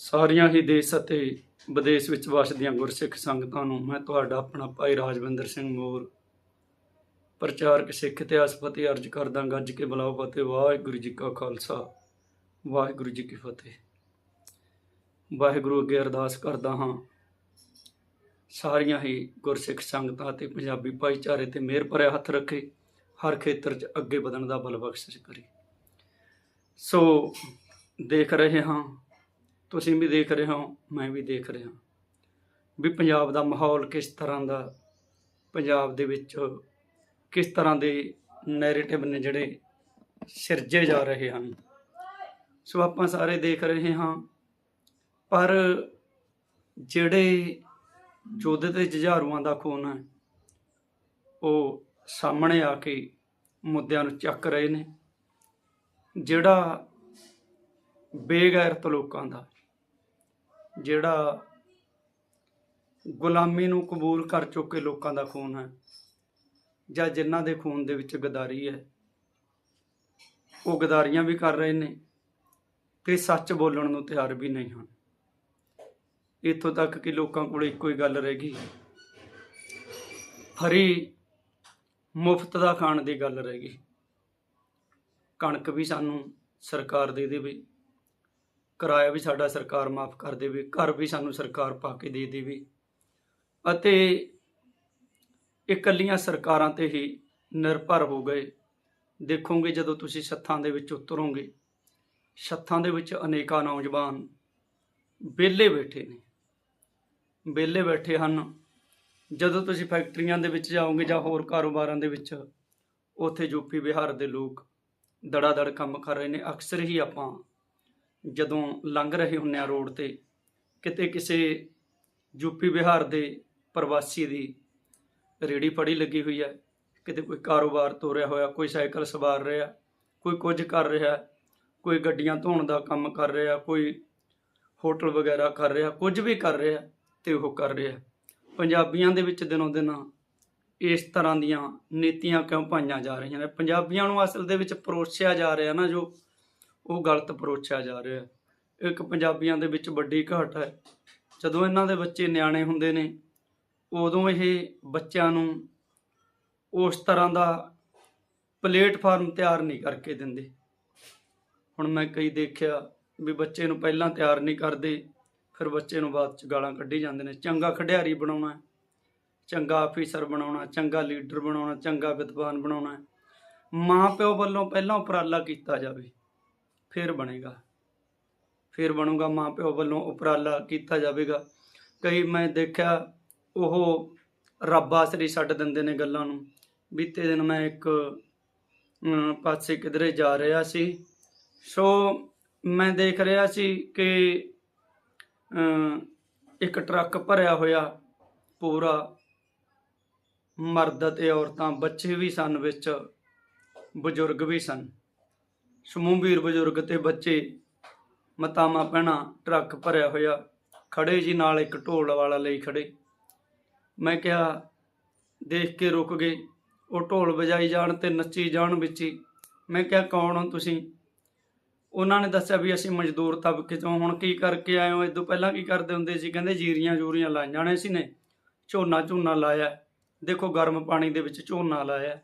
ਸਾਰੀਆਂ ਹੀ ਦੇਸ਼ ਅਤੇ ਵਿਦੇਸ਼ ਵਿੱਚ ਵਸਦੀਆਂ ਗੁਰਸਿੱਖ ਸੰਗਤਾਂ ਨੂੰ ਮੈਂ ਤੁਹਾਡਾ ਆਪਣਾ ਭਾਈ ਰਾਜਵਿੰਦਰ ਸਿੰਘ ਮੋਰ, ਪ੍ਰਚਾਰਕ ਸਿੱਖ ਇਤਿਹਾਸ ਫਤਿਹ ਅਰਜ ਕਰਦਾ ਗੱਜ ਕੇ ਬੁਲਾਓ ਫਤਿਹ। ਵਾਹਿਗੁਰੂ ਜੀ ਕਾ ਖਾਲਸਾ। ਵਾਹਿਗੁਰੂ ਜੀ ਕੀ ਫਤਿਹ। ਵਾਹਿਗੁਰੂ ਅੱਗੇ ਅਰਦਾਸ ਕਰਦਾ ਹਾਂ। ਸਾਰੀਆਂ ਹੀ ਗੁਰਸਿੱਖ ਸੰਗਤਾਂ ਤੇ ਪੰਜਾਬੀ ਭਾਈਚਾਰੇ ਤੇ ਮਿਹਰ ਭਰਿਆ ਹੱਥ ਰੱਖੇ। ਹਰ ਖੇਤਰ 'ਚ ਅੱਗੇ ਵਧਣ ਦਾ ਬਲ ਬਖਸ਼ਿਸ਼ ਕਰੇ। ਸੋ ਦੇਖ ਰਹੇ ਹਾਂ ਤੁਸੀਂ ਵੀ ਦੇਖ ਰਹੇ ਹੋ, ਮੈਂ ਵੀ ਦੇਖ ਰਿਹਾ। ਵੀ ਪੰਜਾਬ ਦਾ ਮਾਹੌਲ ਕਿਸ ਤਰ੍ਹਾਂ ਦਾ, ਪੰਜਾਬ ਦੇ ਵਿੱਚ ਕਿਸ ਤਰ੍ਹਾਂ ਦੇ ਨੈਰੇਟਿਵ ਨੇ ਜਿਹੜੇ ਸਿਰਜੇ ਜਾ ਰਹੇ ਹਨ। ਸੋ ਆਪਾਂ ਸਾਰੇ ਦੇਖ ਰਹੇ ਹਾਂ, ਪਰ ਜਿਹੜੇ ਯੁੱਧ ਤੇ ਜੁਝਾਰੂਆਂ ਦਾ ਖੂਨ ਹੈ, ਉਹ ਸਾਹਮਣੇ ਆ ਕੇ ਮੁੱਦਿਆਂ ਨੂੰ ਚੱਕ ਰਹੇ ਨੇ। ਜਿਹੜਾ ਬੇਗੈਰਤ ਲੋਕਾਂ ਦਾ ਜਿਹੜਾ ਗੁਲਾਮੀ ਨੂੰ ਕਬੂਲ ਕਰ ਚੁੱਕੇ ਲੋਕਾਂ ਦਾ ਖੂਨ ਹੈ, ਜਾਂ ਜਿਨ੍ਹਾਂ ਦੇ ਖੂਨ ਦੇ ਵਿੱਚ ਗਦਾਰੀ ਹੈ, ਉਹ ਗਦਾਰੀਆਂ ਵੀ ਕਰ ਰਹੇ ਨੇ ਤੇ ਸੱਚ ਬੋਲਣ ਨੂੰ ਤਿਆਰ ਵੀ ਨਹੀਂ ਹਨ। ਇੱਥੋਂ ਤੱਕ ਕਿ ਲੋਕਾਂ ਕੋਲ ਇੱਕੋ ਹੀ ਗੱਲ ਰਹਿ ਗਈ। ਫਰੀ ਮੁਫਤ ਦਾ ਖਾਣ ਦੀ ਗੱਲ ਰਹਿ ਗਈ। ਕਣਕ ਵੀ ਸਾਨੂੰ ਸਰਕਾਰ ਦੇ ਦੇਵੇ। ਕਿਰਾਇਆ ਵੀ ਸਾਡਾ ਸਰਕਾਰ ਮਾਫ ਕਰ ਦੇਵੇ, ਘਰ ਵੀ ਸਾਨੂੰ ਸਰਕਾਰ ਪਾ ਕੇ ਦੇ ਦੇਵੇ। ਅਤੇ ਇਕੱਲੀਆਂ ਸਰਕਾਰਾਂ ਤੇ ਹੀ ਨਿਰਭਰ ਹੋ ਗਏ। ਦੇਖੋਗੇ ਜਦੋਂ ਤੁਸੀਂ ਸੱਥਾਂ ਦੇ ਵਿੱਚ ਉਤਰੋਗੇ ਸੱਥਾਂ ਦੇ ਵਿੱਚ ਅਨੇਕਾਂ ਨੌਜਵਾਨ ਵਿਹਲੇ ਬੈਠੇ ਨੇ। ਵਿਹਲੇ ਬੈਠੇ ਹਨ। ਜਦੋਂ ਤੁਸੀਂ ਫੈਕਟਰੀਆਂ ਦੇ ਵਿੱਚ ਜਾਓਗੇ ਜਾਂ ਹੋਰ ਕਾਰੋਬਾਰਾਂ ਦੇ ਵਿੱਚ, ਉੱਥੇ ਯੂਪੀ ਬਿਹਾਰ ਦੇ ਲੋਕ ਦੜਾ ਦੜ ਕੰਮ ਕਰ ਰਹੇ ਨੇ। ਅਕਸਰ ਹੀ ਆਪਾਂ ਜਦੋਂ ਲੰਘ ਰਹੇ ਹੁੰਨੇ ਆ ਰੋਡ ਤੇ, ਕਿਤੇ ਕਿਸੇ ਯੂਪੀ ਬਿਹਾਰ ਦੇ ਪ੍ਰਵਾਸੀ ਦੀ ਰੇੜੀ ਫੜੀ ਲੱਗੀ ਹੋਈ ਹੈ, ਕਿਤੇ ਕੋਈ ਕਾਰੋਬਾਰ ਤੋਰਿਆ ਹੋਇਆ, ਕੋਈ ਸਾਈਕਲ ਸਵਾਰ ਰਿਹਾ, ਕੋਈ ਕੁਝ ਕਰ ਰਿਹਾ, ਕੋਈ ਗੱਡੀਆਂ ਧੋਣ ਦਾ ਕੰਮ ਕਰ ਰਿਹਾ, ਕੋਈ ਹੋਟਲ ਵਗੈਰਾ ਕਰ ਰਿਹਾ, ਕੁਝ ਵੀ ਕਰ ਰਿਹਾ ਤੇ ਉਹ ਕਰ ਰਿਹਾ। ਪੰਜਾਬੀਆਂ ਦੇ ਵਿੱਚ ਦਿਨੋਂ ਦਿਨ ਇਸ ਤਰ੍ਹਾਂ ਦੀਆਂ ਨੀਤੀਆਂ ਕਿਉਂ ਪਾਈਆਂ ਜਾ ਰਹੀਆਂ ਨੇ? ਪੰਜਾਬੀਆਂ ਨੂੰ ਅਸਲ ਦੇ ਵਿੱਚ ਪਰੋਸਿਆ ਜਾ ਰਿਹਾ ਨਾ ਜੋ ਉਹ ਗਲਤ ਪਰੋਚਿਆ ਜਾ ਰਿਹਾ ਹੈ। ਇੱਕ ਪੰਜਾਬੀਆਂ ਦੇ ਵਿੱਚ ਵੱਡੀ ਘਾਟ ਹੈ। ਜਦੋਂ ਇਹਨਾਂ ਦੇ ਬੱਚੇ ਨਿਆਣੇ ਹੁੰਦੇ ਨੇ, ਉਦੋਂ ਇਹ ਬੱਚਿਆਂ ਨੂੰ ਉਸ ਤਰ੍ਹਾਂ ਦਾ ਪਲੇਟਫਾਰਮ ਤਿਆਰ ਨਹੀਂ ਕਰਕੇ ਦਿੰਦੇ। ਹੁਣ ਮੈਂ ਕਈ ਦੇਖਿਆ ਵੀ ਬੱਚੇ ਨੂੰ ਪਹਿਲਾਂ ਤਿਆਰ ਨਹੀਂ ਕਰਦੇ, ਫਿਰ ਬੱਚੇ ਨੂੰ ਬਾਅਦ ਚ ਗਾਲਾਂ ਕੱਢੀ ਜਾਂਦੇ ਨੇ। ਚੰਗਾ ਖਿਡਾਰੀ ਬਣਾਉਣਾ ਚੰਗਾ ਆਫੀਸਰ ਬਣਾਉਣਾ ਚੰਗਾ ਲੀਡਰ ਬਣਾਉਣਾ ਚੰਗਾ ਵਿਦਵਾਨ ਬਣਾਉਣਾ ਮਾਂ ਪਿਓ ਵੱਲੋਂ ਪਹਿਲਾਂ ਉਪਰਾਲਾ ਕੀਤਾ ਜਾਵੇ। ਫਿਰ ਬਣੇਗਾ। ਫਿਰ ਬਣੂਗਾ ਮਾਂ ਪਿਓ ਵੱਲੋਂ ਉਪਰਾਲਾ ਕੀਤਾ ਜਾਵੇਗਾ। ਕਈ ਮੈਂ ਦੇਖਿਆ, ਉਹ ਰੱਬ ਆਸਰੀ ਛੱਡ ਦਿੰਦੇ ਨੇ ਗੱਲਾਂ ਨੂੰ। ਬੀਤੇ ਦਿਨ ਮੈਂ ਇੱਕ ਪਾਸੇ ਕਿਧਰੇ ਜਾ ਰਿਹਾ ਸੀ। ਸੋ ਮੈਂ ਦੇਖ ਰਿਹਾ ਸੀ ਕਿ ਇੱਕ ਟਰੱਕ ਭਰਿਆ ਹੋਇਆ ਪੂਰਾ। ਮਰਦ ਅਤੇ ਔਰਤਾਂ ਬੱਚੇ ਵੀ ਸਨ, ਵਿੱਚ ਬਜ਼ੁਰਗ ਵੀ ਸਨ। ਸਮੂਹ ਵੀਰ ਬਜ਼ੁਰਗ ਤੇ ਬੱਚੇ ਮਤਾਮਾ ਪਹਿਣਾ ਟਰੱਕ ਭਰਿਆ ਹੋਇਆ, ਖੜੇ ਜੀ ਨਾਲ ਇੱਕ ਢੋਲ ਵਾਲਾ ਲਈ ਖੜੇ। ਮੈਂ ਕਿਹਾ, ਦੇਖ ਕੇ ਰੁਕ ਗਏ, ਉਹ ਢੋਲ ਵਜਾਈ ਜਾਣ ਤੇ ਨੱਚੀ ਜਾਣ ਵਿੱਚ ਹੀ। ਮੈਂ ਕਿਹਾ, ਕੌਣ ਹੋ ਤੁਸੀਂ? ਉਹਨਾਂ ਨੇ ਦੱਸਿਆ ਵੀ ਅਸੀਂ ਮਜ਼ਦੂਰ ਤਬਕੇ ਤੋਂ ਹੁਣ ਕੀ ਕਰਕੇ ਆਏ ਹੋ? ਇਦੋਂ ਪਹਿਲਾਂ ਕੀ ਕਰਦੇ ਹੁੰਦੇ ਸੀ? ਕਹਿੰਦੇ, ਜੀਰੀਆਂ ਜੂਰੀਆਂ ਲਾਈਆਂ ਨੇ ਸੀ ਨੇ। ਝੋਨਾ ਝੋਨਾ ਲਾਇਆ। ਦੇਖੋ, ਗਰਮ ਪਾਣੀ ਦੇ ਵਿੱਚ ਝੋਨਾ ਲਾਇਆ।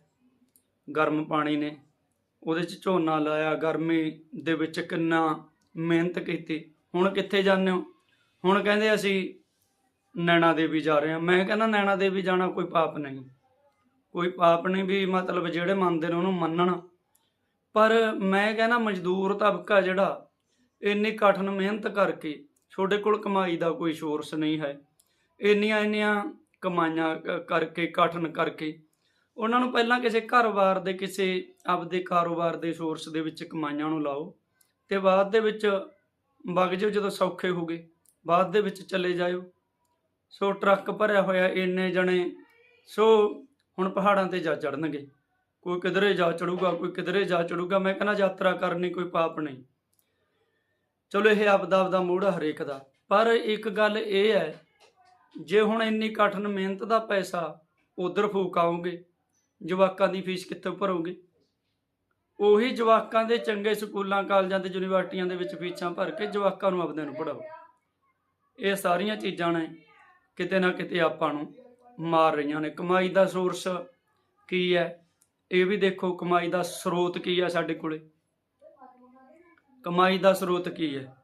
ਗਰਮ ਪਾਣੀ ਨੇ। ਉਹਦੇ 'ਚ ਝੋਨਾ ਲਾਇਆ, ਗਰਮੀ ਦੇ ਵਿੱਚ ਕਿੰਨਾ ਮਿਹਨਤ ਕੀਤੀ। ਹੁਣ ਕਿੱਥੇ ਜਾਂਦੇ ਹੋ? ਹੁਣ ਕਹਿੰਦੇ ਅਸੀਂ ਨੈਣਾ ਦੇਵੀ ਜਾ ਰਹੇ ਹਾਂ। ਮੈਂ ਕਹਿੰਦਾ ਨੈਣਾ ਦੇਵੀ ਜਾਣਾ ਕੋਈ ਪਾਪ ਨਹੀਂ। ਕੋਈ ਪਾਪ ਨਹੀਂ ਵੀ ਮਤਲਬ ਜਿਹੜੇ ਮੰਨਦੇ ਨੇ ਉਹਨੂੰ ਮੰਨਣ। ਪਰ ਮੈਂ ਕਹਿੰਦਾ ਮਜ਼ਦੂਰ ਤਬਕਾ ਜਿਹੜਾ, ਇੰਨੀ ਕਠਨ ਮਿਹਨਤ ਕਰਕੇ ਤੁਹਾਡੇ ਕੋਲ ਕਮਾਈ ਦਾ ਕੋਈ ਸੋਰਸ ਨਹੀਂ ਹੈ। ਇੰਨੀਆਂ ਇੰਨੀਆਂ ਕਮਾਈਆਂ ਕਰਕੇ, ਕਠਨ ਕਰਕੇ ਉਹਨਾਂ ਨੂੰ ਪਹਿਲਾਂ ਕਿਸੇ ਘਰ-ਬਾਰ ਦੇ, ਕਿਸੇ ਆਪਦੇ ਕਾਰੋਬਾਰ ਦੇ ਸੋਰਸ ਦੇ ਵਿੱਚ ਕਮਾਈਆਂ ਨੂੰ ਲਾਓ ਤੇ ਬਾਅਦ ਦੇ ਵਿੱਚ ਵਗ ਜਾਓ ਜਦੋਂ ਸੌਖੇ ਹੋਗੇ ਬਾਅਦ ਦੇ ਵਿੱਚ ਚਲੇ ਜਾਇਓ। ਸੋ ਟਰੱਕ ਭਰਿਆ ਹੋਇਆ, ਇੰਨੇ ਜਣੇ, ਸੋ ਹੁਣ ਪਹਾੜਾਂ ਤੇ ਜਾ ਚੜਨਗੇ ਕੋਈ ਕਿਧਰੇ ਜਾ ਚੜੂਗਾ ਕੋਈ ਕਿਧਰੇ ਜਾ ਚੜੂਗਾ ਮੈਂ ਕਹਿੰਦਾ ਯਾਤਰਾ ਕਰਨੀ ਕੋਈ ਪਾਪ ਨਹੀਂ। ਚਲੋ ਇਹ ਆਪਦਾ ਆਪਦਾ ਮੂਡ ਹਰੇਕ ਦਾ। ਪਰ ਇੱਕ ਗੱਲ ਇਹ ਹੈ, ਜੇ ਹੁਣ ਇੰਨੀ ਕਠਿਨ ਮਿਹਨਤ ਦਾ ਪੈਸਾ ਉਧਰ ਫੂਕਾਓਗੇ ਜਵਾਕਾਂ ਦੀ ਫੀਸ ਕਿੱਥੋਂ ਭਰੋਗੇ? ਉਹੀ ਜਵਾਕਾਂ ਦੇ ਚੰਗੇ ਸਕੂਲਾਂ, ਕਾਲਜਾਂ ਤੇ ਯੂਨੀਵਰਸਿਟੀਆਂ ਦੇ ਵਿੱਚ ਫੀਸਾਂ ਭਰ ਕੇ ਜਵਾਕਾਂ ਨੂੰ ਆਪਦੇ ਨੂੰ ਪੜਾਓ ਇਹ ਸਾਰੀਆਂ ਚੀਜ਼ਾਂ ਨੇ, ਕਿਤੇ ਨਾ ਕਿਤੇ ਆਪਾਂ ਨੂੰ ਮਾਰ ਰਹੀਆਂ ਨੇ। ਕਮਾਈ ਦਾ ਸੋਰਸ ਕੀ ਹੈ? ਇਹ ਵੀ ਦੇਖੋ, ਕਮਾਈ ਦਾ ਸਰੋਤ ਕੀ ਹੈ ਸਾਡੇ ਕੋਲੇ? ਕਮਾਈ ਦਾ ਸਰੋਤ ਕੀ ਹੈ?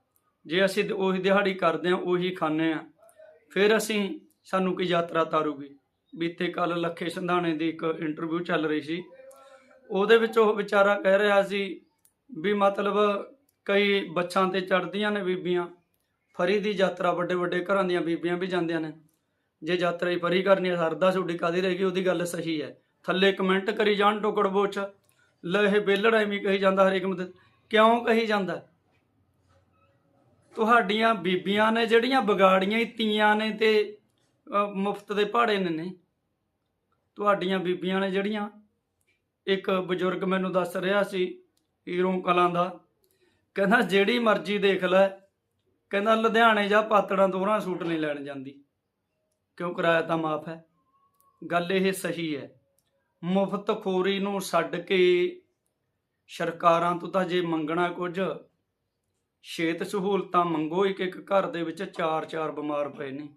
ਜੇ ਅਸੀਂ ਉਹੀ ਦਿਹਾੜੀ ਕਰਦੇ ਹਾਂ, ਉਹੀ ਖਾਂਦੇ ਹਾਂ, ਫਿਰ ਅਸੀਂ ਸਾਨੂੰ ਕੋਈ ਯਾਤਰਾ ਤਾਰੂਗੀ? ਬੀਤੇ ਕੱਲ ਲੱਖੇ ਸੰਧਾਣੇ ਦੀ ਇੱਕ ਇੰਟਰਵਿਊ ਚੱਲ ਰਹੀ ਸੀ। ਉਹਦੇ ਵਿੱਚ ਉਹ ਵਿਚਾਰਾ ਕਹਿ ਰਿਹਾ ਸੀ ਵੀ ਮਤਲਬ ਕਈ ਬੱਚਾਂ ਤੇ ਚੜਦੀਆਂ ਨੇ ਬੀਬੀਆਂ, ਫਰੀ ਦੀ ਯਾਤਰਾ, ਵੱਡੇ ਵੱਡੇ ਘਰਾਂ ਦੀਆਂ ਬੀਬੀਆਂ ਵੀ ਜਾਂਦੀਆਂ ਨੇ। ਜੇ ਯਾਤਰਾ ਹੀ ਫਰੀ ਕਰਨੀ ਹੈ ਸਰਦਾ ਛੁੱਡੀ ਕਾਦੀ ਰਹੇਗੀ, ਉਹਦੀ ਗੱਲ ਸਹੀ ਹੈ। ਥੱਲੇ ਕਮੈਂਟ ਕਰੀ ਜਾਣ ਟੋਕੜ ਬੋਚ। ਲੈ ਇਹ ਬੇਲੜ ਐਵੇਂ ਕਹੀ ਜਾਂਦਾ ਹਰੇਕ ਮਤ ਕਿਉਂ ਕਹੀ ਜਾਂਦਾ? ਤੁਹਾਡੀਆਂ ਬੀਬੀਆਂ ਨੇ ਜਿਹੜੀਆਂ ਵਿਗਾੜੀਆਂ ਹੀ ਤੀਆਂ ਨੇ ਤੇ ਮੁਫਤ ਦੇ ਭਾੜੇ ਨੇ ਨੇ ਤੁਹਾਡੀਆਂ ਬੀਬੀਆਂ ਨੇ ਜਿਹੜੀਆਂ ਇੱਕ ਬਜ਼ੁਰਗ ਮੈਨੂੰ ਦੱਸ ਰਿਹਾ ਸੀ ਹੀਰੋਂ ਕਲਾਂ ਦਾ, ਕਹਿੰਦਾ ਜਿਹੜੀ ਮਰਜ਼ੀ ਦੇਖ ਲੈ, ਕਹਿੰਦਾ ਲੁਧਿਆਣੇ ਜਾਂ ਪਾਤੜਾਂ ਦੋਹਰਾ ਸੂਟ ਨਹੀਂ ਲੈਣ ਜਾਂਦੀ, ਕਿਉਂ ਕਿਰਾਇਆ ਤਾਂ ਮਾਫ ਹੈ? ਗੱਲ ਇਹ ਸਹੀ ਹੈ ਮੁਫਤ ਖੋਰੀ ਨੂੰ ਛੱਡ ਕੇ ਸਰਕਾਰਾਂ ਤੋਂ ਤਾਂ ਜੇ ਮੰਗਣਾ ਕੁਝ ਛੇਤ ਸਹੂਲਤਾਂ ਮੰਗੋ, ਇੱਕ ਇੱਕ ਘਰ ਦੇ ਵਿੱਚ ਚਾਰ ਚਾਰ ਬਿਮਾਰ ਪਏ ਨੇ।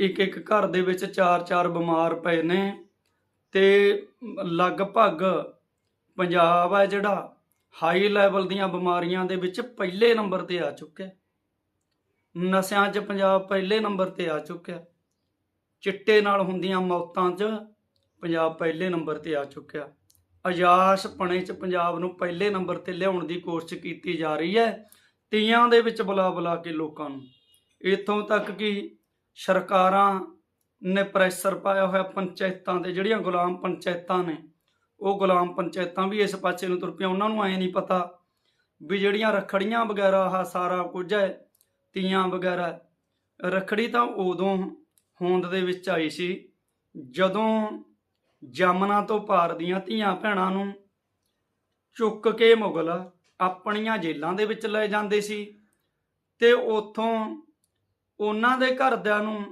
ਇੱਕ ਇੱਕ ਘਰ ਦੇ ਵਿੱਚ ਚਾਰ ਚਾਰ ਬਿਮਾਰ ਪਏ ਨੇ ਤੇ ਲਗਭਗ ਪੰਜਾਬ ਹੈ ਜਿਹੜਾ ਹਾਈ ਲੈਵਲ ਦੀਆਂ ਬਿਮਾਰੀਆਂ ਦੇ ਵਿੱਚ ਪਹਿਲੇ ਨੰਬਰ ਤੇ ਆ ਚੁੱਕਿਆ ਨਸ਼ਿਆਂ 'ਚ ਪੰਜਾਬ ਪਹਿਲੇ ਨੰਬਰ ਤੇ ਆ ਚੁੱਕਿਆ ਚਿੱਟੇ ਨਾਲ ਹੁੰਦੀਆਂ ਮੌਤਾਂ 'ਚ ਪੰਜਾਬ ਪਹਿਲੇ ਨੰਬਰ ਤੇ ਆ ਚੁੱਕਿਆ ਅਜਾਸ਼ ਪਣੇ 'ਚ ਪੰਜਾਬ ਨੂੰ ਪਹਿਲੇ ਨੰਬਰ ਤੇ ਲਿਆਉਣ ਦੀ ਕੋਸ਼ਿਸ਼ ਕੀਤੀ ਜਾ ਰਹੀ ਹੈ। ਤੀਆਂ ਦੇ ਵਿੱਚ ਬੁਲਾ ਬੁਲਾ ਕੇ ਲੋਕਾਂ ਨੂੰ। ਇੱਥੋਂ ਤੱਕ ਕਿ ਸਰਕਾਰਾਂ ਨੇ ਪ੍ਰੈਸ਼ਰ ਪਾਇਆ ਹੋਇਆ ਪੰਚਾਇਤਾਂ ਤੇ, ਜਿਹੜੀਆਂ ਗੁਲਾਮ ਪੰਚਾਇਤਾਂ ਨੇ, ਉਹ ਗੁਲਾਮ ਪੰਚਾਇਤਾਂ ਵੀ ਇਸ ਪਾਸੇ ਨੂੰ ਤੁਰ ਪਈਆਂ। ਉਹਨਾਂ ਨੂੰ ਐ ਨਹੀਂ ਪਤਾ ਵੀ ਜਿਹੜੀਆਂ ਰਖੜੀਆਂ ਵਗੈਰਾ ਆ ਸਾਰਾ ਕੁਝ ਹੈ, ਤੀਆਂ ਵਗੈਰਾ, ਰਖੜੀ ਤਾਂ ਉਦੋਂ ਹੋਂਦ ਦੇ ਵਿੱਚ ਆਈ ਸੀ ਜਦੋਂ ਜਮਨਾ ਤੋਂ ਪਾਰ ਦੀਆਂ ਧੀਆਂ ਭੈਣਾਂ ਨੂੰ ਚੁੱਕ ਕੇ ਮੁਗਲ ਆਪਣੀਆਂ ਜੇਲਾਂ ਦੇ ਵਿੱਚ ਲੈ ਜਾਂਦੇ ਸੀ ਤੇ ਉਥੋਂ ਉਹਨਾਂ ਦੇ ਘਰਦਿਆਂ ਨੂੰ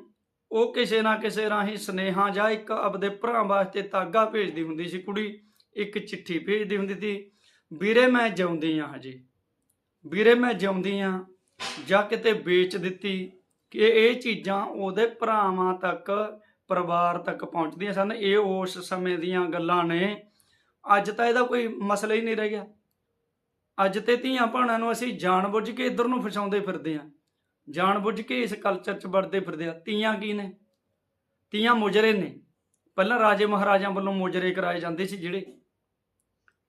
ਉਹ ਕਿਸੇ ਨਾ ਕਿਸੇ ਰਾਹੀਂ ਸਨੇਹਾ ਜਾਂ ਇੱਕ ਆਪਦੇ ਭਰਾ ਵਾਸਤੇ ਤਾਗਾ ਭੇਜਦੀ ਹੁੰਦੀ ਸੀ। ਕੁੜੀ ਇੱਕ ਚਿੱਠੀ ਭੇਜਦੀ ਹੁੰਦੀ ਸੀ, ਵੀਰੇ, ਮੈਂ ਜਿਉਂਦੀ ਆ ਹਜੇ। ਵੀਰੇ, ਮੈਂ ਜਿਉਂਦੀ ਆ ਜਾਂ ਕਿਤੇ ਵੇਚ ਦਿੱਤੀ ਕਿ ਇਹ ਚੀਜ਼ਾਂ ਉਹਦੇ ਭਰਾਵਾਂ ਤੱਕ, ਪਰਿਵਾਰ ਤੱਕ ਪਹੁੰਚਦੀਆਂ ਸਨ। ਇਹ ਉਸ ਸਮੇਂ ਦੀਆਂ ਗੱਲਾਂ ਨੇ। ਅੱਜ ਤਾਂ ਇਹਦਾ ਕੋਈ ਮਸਲਾ ਹੀ ਨਹੀਂ ਰਹਿ ਗਿਆ। ਅੱਜ ਤੇ ਧੀਆਂ ਭੈਣਾਂ ਨੂੰ ਅਸੀਂ ਜਾਣਬੁੱਝ ਕੇ ਇੱਧਰ ਨੂੰ ਫਸਾਉਂਦੇ ਫਿਰਦੇ ਹਾਂ। ਜਾਣਬੁੱਝ ਕੇ ਇਸ ਕਲਚਰ 'ਚ ਵੜਦੇ ਫਿਰਦੇ ਆ। ਤੀਆਂ ਕੀ ਨੇ? ਤੀਆਂ ਮੁਜਰੇ ਨੇ। ਪਹਿਲਾਂ ਰਾਜੇ ਮਹਾਰਾਜਾਂ ਵੱਲੋਂ ਮੁਜਰੇ ਕਰਾਏ ਜਾਂਦੇ ਸੀ ਜਿਹੜੇ।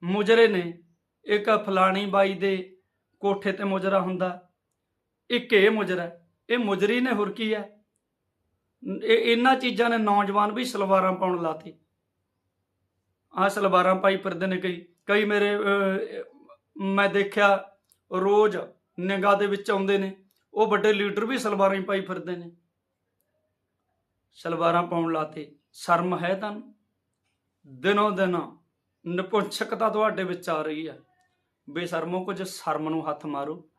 ਮੁਜਰੇ ਨੇ। ਇੱਕ ਫਲਾਣੀ ਬਾਈ ਦੇ ਕੋਠੇ ਤੇ ਮੁਜਰਾ ਹੁੰਦਾ। ਇੱਕ ਇਹ ਮੁਜਰਾ। ਇਹ ਮੁਜਰੀ ਨੇ ਹੋਰ ਕੀ ਹੈ? ਇਹ ਇਹਨਾਂ ਚੀਜ਼ਾਂ ਨੇ ਨੌਜਵਾਨ ਵੀ ਸਲਵਾਰਾਂ ਪਾਉਣ ਲਾਤੀ। ਆਹ ਸਲਵਾਰਾਂ ਪਾਈ ਫਿਰਦੇ ਨੇ ਕਈ। ਕਈ ਮੇਰੇ ਮੈਂ ਦੇਖਿਆ ਰੋਜ਼ ਨਿਗਾਹ ਦੇ ਵਿੱਚ ਆਉਂਦੇ ਨੇ। ਉਹ ਵੱਡੇ ਲੀਡਰ ਵੀ ਸਲਵਾਰਾਂ ਹੀ ਪਾਈ ਫਿਰਦੇ ਨੇ। ਸਲਵਾਰਾਂ ਪਾਉਣ ਲਾਤੇ, ਸ਼ਰਮ ਹੈ ਤਾਂ ਦਿਨੋਂ ਦਿਨ ਨਪੁੰਸਕਤਾ ਤੁਹਾਡੇ ਵਿੱਚ ਆ ਰਹੀ ਹੈ। ਬੇਸ਼ਰਮੋ ਕੁਝ ਸ਼ਰਮ ਨੂੰ ਹੱਥ ਮਾਰੋ,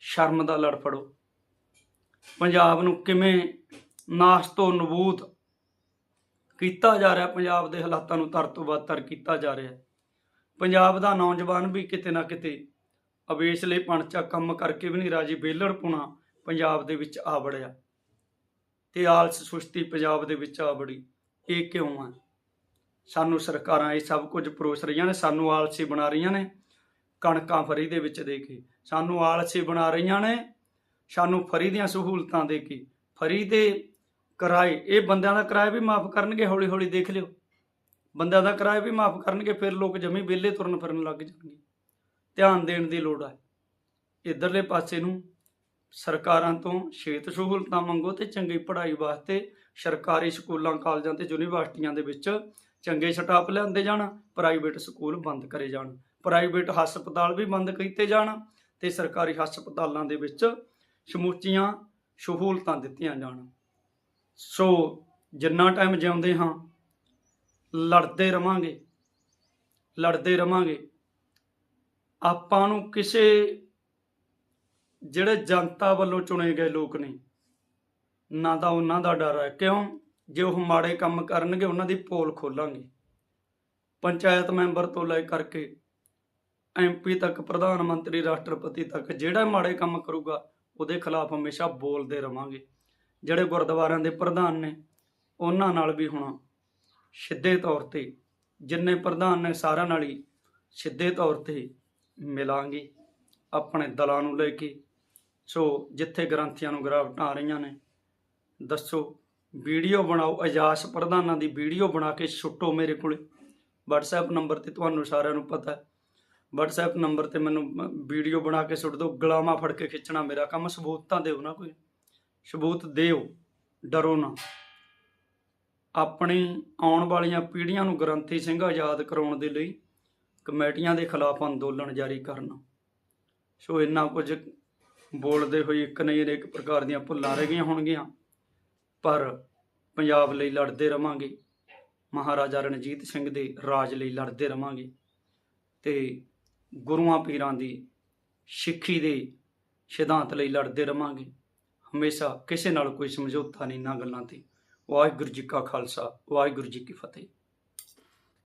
ਸ਼ਰਮ ਦਾ ਲੜ ਫੜੋ। ਪੰਜਾਬ ਨੂੰ ਕਿਵੇਂ ਨਾਸ਼ ਤੋਂ ਨਬੂਤ ਕੀਤਾ ਜਾ ਰਿਹਾ, ਪੰਜਾਬ ਦੇ ਹਾਲਾਤਾਂ ਨੂੰ ਤਰ ਤੋਂ ਬਦਤਰ ਕੀਤਾ ਜਾ ਰਿਹਾ। ਪੰਜਾਬ ਦਾ ਨੌਜਵਾਨ ਵੀ ਕਿਤੇ ਨਾ ਕਿਤੇ ਅਵੇਸਲੇ ਪਣਚਾ ਕੰਮ ਕਰਕੇ ਵੀ ਨਹੀਂ ਰਾਜੀ ਬੇਲੜ ਪੁਣਾ ਪੰਜਾਬ ਦੇ ਵਿੱਚ ਆ ਵੜਿਆ ਤੇ ਆਲਸ ਸੁਸਤੀ ਪੰਜਾਬ ਦੇ ਵਿੱਚ ਆ ਵੜੀ। ਇਹ ਕਿਉਂ ਆ? ਸਾਨੂੰ ਸਰਕਾਰਾਂ ਇਹ ਸਭ ਕੁਝ ਪਰੋਸ ਰਹੀਆਂ ਨੇ, ਸਾਨੂੰ ਆਲਸੀ ਬਣਾ ਰਹੀਆਂ ਨੇ ਕਣਕਾਂ ਫਰੀ ਦੇ ਵਿੱਚ ਦੇ ਕੇ। ਸਾਨੂੰ ਆਲਸੀ ਬਣਾ ਰਹੀਆਂ ਨੇ, ਸਾਨੂੰ ਫਰੀ ਦੀਆਂ ਸਹੂਲਤਾਂ ਦੇ ਕੇ। ਫਰੀ ਦੇ ਕਿਰਾਏ, ਇਹ ਬੰਦਿਆਂ ਦਾ ਕਿਰਾਇਆ ਵੀ ਮਾਫ ਕਰਨਗੇ ਹੌਲੀ ਹੌਲੀ ਦੇਖ ਲਿਓ। ਬੰਦਿਆਂ ਦਾ ਕਿਰਾਇਆ ਵੀ ਮਾਫ ਕਰਨਗੇ, ਫਿਰ ਲੋਕ ਜਮੀ ਵਿਹਲੇ ਤੁਰਨ ਫਿਰਨ ਲੱਗ ਜਾਣਗੇ। ਧਿਆਨ ਦੇਣ ਦੀ ਲੋੜ ਹੈ ਇਧਰਲੇ ਪਾਸੇ ਨੂੰ ਸਰਕਾਰਾਂ ਤੋਂ ਛੇਤ ਸਹੂਲਤਾਂ ਮੰਗੋ ਤੇ ਚੰਗੀ ਪੜ੍ਹਾਈ ਵਾਸਤੇ ਸਰਕਾਰੀ ਸਕੂਲਾਂ, ਕਾਲਜਾਂ ਤੇ ਯੂਨੀਵਰਸਿਟੀਆਂ ਦੇ ਵਿੱਚ ਚੰਗੇ ਸਟਾਫ ਲਿਆਂਦੇ ਜਾਣ, ਪ੍ਰਾਈਵੇਟ ਸਕੂਲ ਬੰਦ ਕਰੇ ਜਾਣ। ਪ੍ਰਾਈਵੇਟ ਹਸਪਤਾਲ ਵੀ ਬੰਦ ਕੀਤੇ ਜਾਣ ਤੇ ਸਰਕਾਰੀ ਹਸਪਤਾਲਾਂ ਦੇ ਵਿੱਚ ਸਮੁੱਚੀਆਂ ਸਹੂਲਤਾਂ ਦਿੱਤੀਆਂ ਜਾਣ। ਸੋ ਜਿੰਨਾ ਟਾਈਮ ਜਿਉਂਦੇ ਹਾਂ, ਲੜਦੇ ਰਵਾਂਗੇ ਲੜਦੇ ਰਵਾਂਗੇ। ਆਪਾਂ ਨੂੰ ਕਿਸੇ ਜਿਹੜੇ ਜਨਤਾ ਵੱਲੋਂ ਚੁਣੇ ਗਏ ਲੋਕ ਨੇ, ਨਾ ਤਾਂ ਉਹਨਾਂ ਦਾ ਡਰ ਹੈ। ਕਿਉਂ? ਜੇ ਉਹ ਮਾੜੇ ਕੰਮ ਕਰਨਗੇ, ਉਹਨਾਂ ਦੀ ਪੋਲ ਖੋਲਾਂਗੇ। ਪੰਚਾਇਤ ਮੈਂਬਰ ਤੋਂ ਲੈ ਕਰਕੇ ਐਮਪੀ ਤੱਕ, ਪ੍ਰਧਾਨ ਮੰਤਰੀ, ਰਾਸ਼ਟਰਪਤੀ ਤੱਕ, ਜਿਹੜਾ ਮਾੜੇ ਕੰਮ ਕਰੂਗਾ, ਉਹਦੇ ਖਿਲਾਫ ਹਮੇਸ਼ਾ ਬੋਲਦੇ ਰਵਾਂਗੇ। ਜਿਹੜੇ ਗੁਰਦੁਆਰਿਆਂ ਦੇ ਪ੍ਰਧਾਨ ਨੇ, ਉਹਨਾਂ ਨਾਲ ਵੀ ਹੁਣ ਸਿੱਧੇ ਤੌਰ ਤੇ, ਜਿੰਨੇ ਪ੍ਰਧਾਨ ਨੇ, ਸਾਰਿਆਂ ਨਾਲ ਹੀ ਸਿੱਧੇ ਤੌਰ ਤੇ ਮਿਲਾਂਗੇ, ਆਪਣੇ ਦਲਾਂ ਨੂੰ ਲੈ ਕੇ। ਸੋ ਜਿੱਥੇ ਗ੍ਰੰਥੀਆਂ ਨੂੰ ਗਿਰਾਵਟਾਂ ਆ ਰਹੀਆਂ ਨੇ, ਦੱਸੋ, ਵੀਡੀਓ ਬਣਾਓ ਅਜਾਸ ਪ੍ਰਧਾਨਾਂ ਦੀ ਵੀਡੀਓ ਬਣਾ ਕੇ ਸੁੱਟੋ ਮੇਰੇ ਕੋਲੇ। WhatsApp ਨੰਬਰ ਤੇ ਤੁਹਾਨੂੰ ਸਾਰਿਆਂ ਨੂੰ ਪਤਾ ਹੈ। WhatsApp ਨੰਬਰ ਤੇ ਮੈਨੂੰ ਵੀਡੀਓ ਬਣਾ ਕੇ ਸੁੱਟ ਦਿਓ, ਗੁਲਾਮਾਂ ਫੜ ਕੇ ਖਿੱਚਣਾ ਮੇਰਾ ਕੰਮ, ਸਬੂਤ ਤਾਂ ਦਿਓ ਨਾ ਕੋਈ। ਸਬੂਤ ਦਿਓ, ਡਰੋ ਨਾ। ਆਪਣੀ ਆਉਣ ਵਾਲੀਆਂ ਪੀੜ੍ਹੀਆਂ ਨੂੰ ਗ੍ਰੰਥੀ ਸਿੰਘ ਆਜ਼ਾਦ ਕਰਾਉਣ ਦੇ ਲਈ ਕਮੇਟੀਆਂ ਦੇ ਖਿਲਾਫ ਅੰਦੋਲਨ ਜਾਰੀ ਕਰਨਾ। ਸੋ ਇੰਨਾ ਕੁਝ ਬੋਲਦੇ ਹੋਏ ਇੱਕ ਨਹੀਂ ਇੱਕ ਪ੍ਰਕਾਰ ਦੀਆਂ ਭੁੱਲਾਂ ਰਹਿ ਗਈਆਂ ਹੋਣਗੀਆਂ। ਪਰ ਪੰਜਾਬ ਲਈ ਲੜਦੇ ਰਵਾਂਗੇ। ਮਹਾਰਾਜਾ ਰਣਜੀਤ ਸਿੰਘ ਦੇ ਰਾਜ ਲਈ ਲੜਦੇ ਰਵਾਂਗੇ। ਤੇ ਗੁਰੂਆਂ ਪੀਰਾਂ ਦੀ ਸਿੱਖੀ ਦੇ ਸਿਧਾਂਤ ਲਈ ਲੜਦੇ ਰਵਾਂਗੇ। ਹਮੇਸ਼ਾ ਕਿਸੇ ਨਾਲ ਕੋਈ ਸਮਝੌਤਾ ਨਹੀਂ ਨਾ ਗੱਲਾਂ ਤੇ। ਵਾਹਿਗੁਰੂ ਜੀ ਕਾ ਖਾਲਸਾ, ਵਾਹਿਗੁਰੂ ਜੀ ਕੀ ਫਤਿਹ।